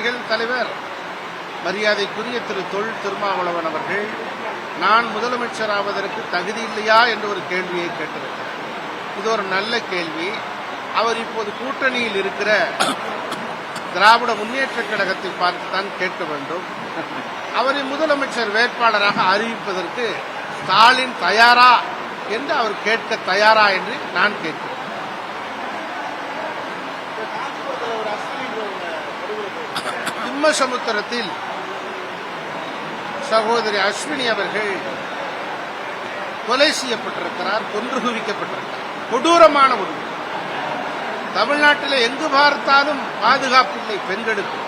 சிறுத்தைகள் தலைவர் மரியாதைக்குரிய திரு தொல் திருமாவளவன் அவர்கள் நான் முதலமைச்சர் ஆவதற்கு தகுதி இல்லையா என்று ஒரு கேள்வியை கேட்டிருக்கிறார். இது ஒரு நல்ல கேள்வி. அவர் இப்போது கூட்டணியில் இருக்கிற திராவிட முன்னேற்ற கழகத்தை பார்த்துத்தான் கேட்க வேண்டும். அவரை முதலமைச்சர் வேட்பாளராக அறிவிப்பதற்கு ஸ்டாலின் தயாரா என்று அவர் கேட்க தயாரா என்று நான் கேட்கிறேன். திம்மசமுத்திரத்தில் சகோதரி அஸ்வினி அவர்கள் கொலை செய்யப்பட்டிருக்கிறார் கொன்று குவிக்கப்பட்டிருக்கிறார். கொடூரமான ஒரு தமிழ்நாட்டில் எங்கு பார்த்தாலும் பாதுகாப்பில்லை பெண்களுக்கு.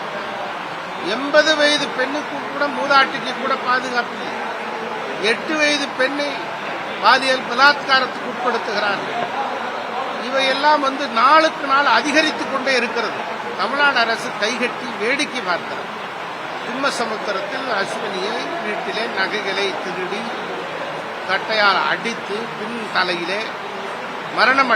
எண்பது வயது பெண்ணுக்கு கூட மூதாட்டிக்கு கூட பாதுகாப்பில்லை எட்டு வயது பெண்ணை பாலியல் பலாத்காரத்துக்கு உட்படுத்துகிறார்கள். இவையெல்லாம் வந்து நாளுக்கு நாள் அதிகரித்துக் கொண்டே இருக்கிறது. தமிழ்நாடு அரசு கைகட்டி வேடிக்கை பார்க்கிறது. திம்மசமுத்திரத்தில் அஸ்வினியை வீட்டிலே நகைகளை திருடி கட்டையால் அடித்து பின் தலையிலே மரணம்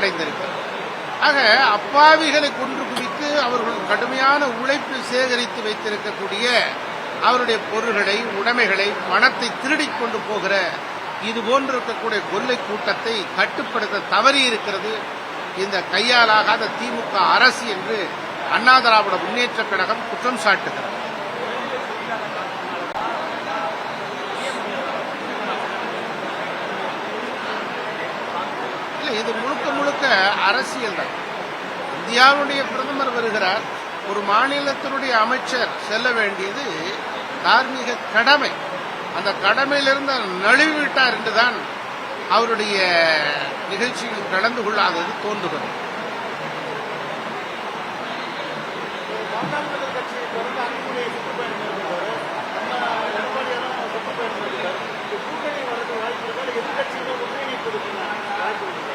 ஆக அப்பாவிகளை கொன்று குவித்து அவர்கள் கடுமையான உழைப்பில் சேகரித்து வைத்திருக்கக்கூடிய அவருடைய பொருள்களை உடைமைகளை பணத்தை திருடிக் கொண்டு போகிற இது போன்று இருக்கக்கூடிய கொள்ளை கூட்டத்தை கட்டுப்படுத்த தவறி இருக்கிறது இந்த கையாலாகாத திமுக அரசு என்று அண்ணா திராவிட முன்னேற்ற கழகம் குற்றம் சாட்டுகிறது. இது முழுக்க முழுக்க அரசியல் தான். இந்தியாவுடைய பிரதமர் வருகிறார். ஒரு மாநிலத்தினுடைய அமைச்சர் செல்ல வேண்டியது தார்மீக கடமை. அந்த கடமையிலிருந்து அவர் நழுவி விட்டார் என்றுதான் அவருடைய நிகழ்ச்சியில் கலந்து கொள்ளாதது தோன்றுகிறது.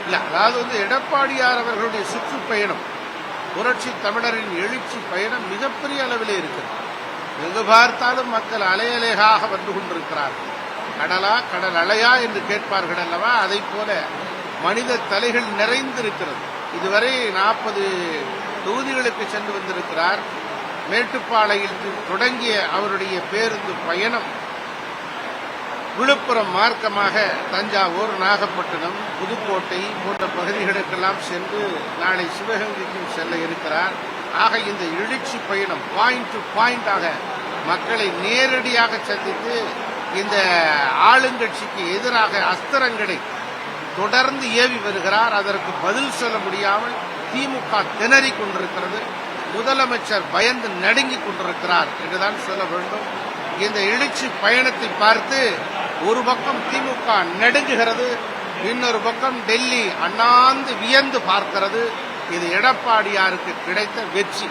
இல்லை அதாவது வந்து எடப்பாடியார் அவர்களுடைய சுற்றுப்பயணம் புரட்சி தமிழரின் எழுச்சி பயணம் மிகப்பெரிய அளவிலே இருக்கிறது. எங்கு பார்த்தாலும் மக்கள் அலையலையாக வந்து கொண்டிருக்கிறார்கள். கடலா கடல் அலையா என்று கேட்பார்கள் அல்லவா? அதை போல மனித தலைகள் நிறைந்திருக்கிறது. இதுவரை நாற்பது தொகுதிகளுக்கு சென்று வந்திருக்கிறார். மேட்டுப்பாளையில் தொடங்கிய அவருடைய பேருந்து பயணம் விழுப்புரம் மார்க்கமாக தஞ்சாவூர் நாகப்பட்டினம் புதுக்கோட்டை போன்ற பகுதிகளுக்கெல்லாம் சென்று நாளை சிவகங்கைக்கும் செல்ல இருக்கிறார். ஆக இந்த எழுச்சி பயணம் பாயிண்ட் டு பாயிண்டாக மக்களை நேரடியாக சந்தித்து இந்த ஆளுங்கட்சிக்கு எதிராக அஸ்திரங்களை தொடர்ந்து ஏவி வருகிறார். அதற்கு பதில் சொல்ல முடியாமல் திமுக திணறிக் கொண்டிருக்கிறது. முதலமைச்சர் பயந்து நடுங்கிக் கொண்டிருக்கிறார் என்றுதான் சொல்ல வேண்டும். இந்த எழுச்சி பயணத்தை பார்த்து ஒரு பக்கம் திமுக நடுங்குகிறது இன்னொரு பக்கம் டெல்லி அண்ணாந்து வியந்து பார்க்கிறது. இது எடப்பாடியாருக்கு கிடைத்த வெற்றி.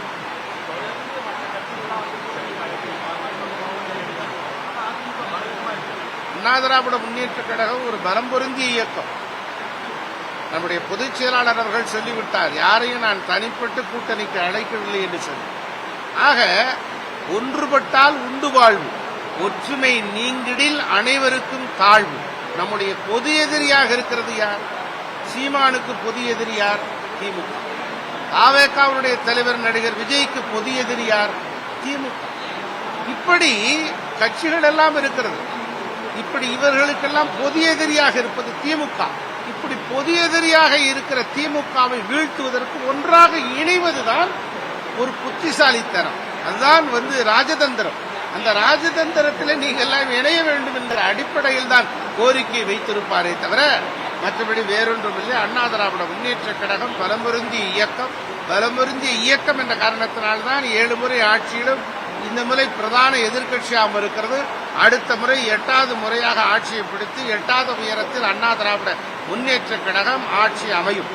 அண்ணா திராவிட முன்னேற்ற கழகம் ஒரு பலம் பொருந்திய இயக்கம். நம்முடைய பொதுச் செயலாளர் அவர்கள் சொல்லிவிட்டார் யாரையும் நான் தனிப்பட்டு கூட்டணிக்கு அழைக்கவில்லை என்று சொல்லி. ஆக ஒன்றுபட்டால் உண்டு வாழ்வு ஒற்றுமை நீங்கிடில் அனைவருக்கும் தாழ்வு. நம்முடைய பொது எதிரியாக இருக்கிறது யார்? சீமானுக்கு பொது எதிரி யார்? திமுக. தாவேக்காவுடைய தலைவர் நடிகர் விஜய்க்கு பொது எதிரி யார்? திமுக. இப்படி கட்சிகள் எல்லாம் இருக்கிறது. இப்படி இவர்களுக்கெல்லாம் பொது எதிரியாக இருப்பது திமுக. இப்படி பொது எதிரியாக இருக்கிற திமுகவை வீழ்த்துவதற்கு ஒன்றாக இணைவதுதான் ஒரு புத்திசாலித்தனம். அதுதான் வந்து ராஜதந்திரம். அந்த ராஜதந்திரத்தில் நீங்கள் எல்லாம் இணைய வேண்டும் என்ற அடிப்படையில் தான் கோரிக்கை வைத்திருப்பாரே தவிர மற்றபடி வேறொன்றுமில்லை. அண்ணா திராவிட முன்னேற்ற கழகம் பலமுருந்திய இயக்கம். பலமுருந்திய இயக்கம் என்ற காரணத்தினால்தான் ஏழு முறை ஆட்சியிலும் இந்த முறை பிரதான எதிர்க்கட்சியாகவும் இருக்கிறது. அடுத்த முறை எட்டாவது முறையாக ஆட்சியை பிடித்து எட்டாவது உயரத்தில் அண்ணா திராவிட முன்னேற்ற கழகம் ஆட்சி அமையும்.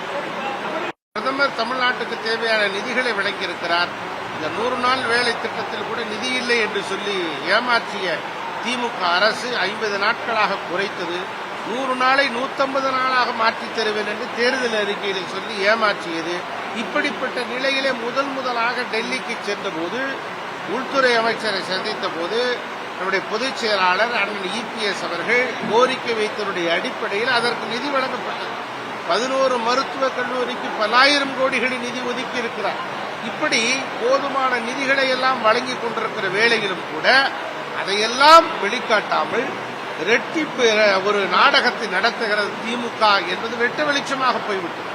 பிரதமர் தமிழ்நாட்டுக்கு தேவையான நிதிகளை வழங்கியிருக்கிறார் இந்த நூறு நாள் வேலை திட்டத்தில் கூட நிதி இல்லை என்று சொல்லி ஏமாற்றிய திமுக அரசு ஐம்பது நாட்களாக குறைத்தது. நூறு நாளை நூத்தம்பது நாளாக மாற்றித் தருவேன் என்று தேர்தல் அறிக்கையில் சொல்லி ஏமாற்றியது. இப்படிப்பட்ட நிலையிலே முதல் முதலாக டெல்லிக்கு சென்றபோது உள்துறை அமைச்சரை சந்தித்த போது நம்முடைய பொதுச் செயலாளர் அண்ணன் இபிஎஸ் அவர்கள் கோரிக்கை வைத்தவருடைய அடிப்படையில் அதற்கு நிதி வழங்கப்பட்டது. பதினோரு மருத்துவக் கல்லூரிக்கு பல்லாயிரம் கோடிகளை நிதி ஒதுக்கி இருக்கிறார். இப்படி போதுமான நிதிகளை எல்லாம் வழங்கி கொண்டிருக்கிற வேளையிலும் கூட அதையெல்லாம் வெளிக்காட்டாமல் ரெட்டிப்பு ஒரு நாடகத்தை நடத்துகிறது திமுக என்பது வெட்ட வெளிச்சமாக போய்விட்டது.